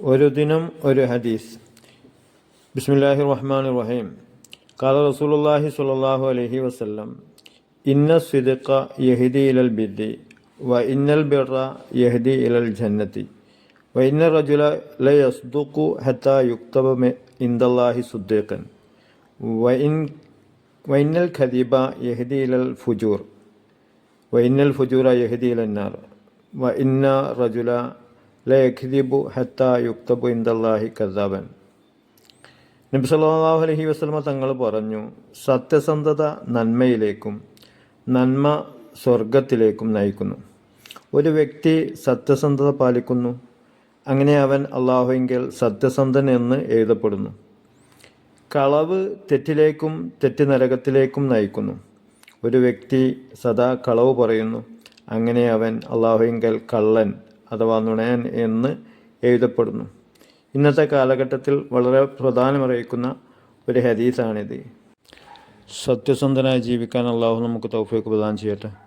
ഒരു ദിനം ഒരു ഹദീസ്. ബിസ്മില്ലാഹി റഹ്മാൻ റഹീം കാല റസൂലുള്ളാഹി സ്വല്ലല്ലാഹു അലൈഹി വസല്ലം ഇന്ന സിദ്ഖ യഹ്ദി ഇലൽ ബിദ്ദി വ ഇന്നൽ ബിറ യഹ്ദി ഇലൽ ജന്നത്തി വ ഇന്ന റജുല ല യസ്ദുഖു ഹത്താ യുക്തബ ഇൻദല്ലാഹി സുദ്ദീഖൻ വ ഇൻ വ ഇന്നൽ ഖദീബ യഹ്ദി ഇലൽ ഫുജൂർ വ ഇന്നൽ ഫുജൂറ യഹ്ദി ഇലന്നാർ നാർ വ ഇന്ന റജുല ല ഹത്ത യുക്തബു ഇൻദല്ലാഹി കസാബൻ നബി സല്ലല്ലാഹു അലൈഹി വസ്ലമ തങ്ങൾ പറഞ്ഞു സത്യസന്ധത നന്മയിലേക്കും നന്മ സ്വർഗത്തിലേക്കും നയിക്കുന്നു. ഒരു വ്യക്തി സത്യസന്ധത പാലിക്കുന്നു അങ്ങനെ അവൻ അള്ളാഹുവിങ്കിൽ സത്യസന്ധൻ എന്ന് എഴുതപ്പെടുന്നു. കളവ് തെറ്റിലേക്കും തെറ്റ് നരകത്തിലേക്കും നയിക്കുന്നു. ഒരു വ്യക്തി സദാ കളവ് പറയുന്നു അങ്ങനെ അവൻ അള്ളാഹുവിങ്കൽ കള്ളൻ അഥവാ നുണയൻ എന്ന് എഴുതപ്പെടുന്നു. ഇന്നത്തെ കാലഘട്ടത്തിൽ വളരെ പ്രധാനമറിയിക്കുന്ന ഒരു ഹദീസാണിത്. സത്യസന്ധനായി ജീവിക്കാൻ അള്ളാഹു നമുക്ക് തൗഫീഖ് പ്രദാനം ചെയ്യട്ടെ.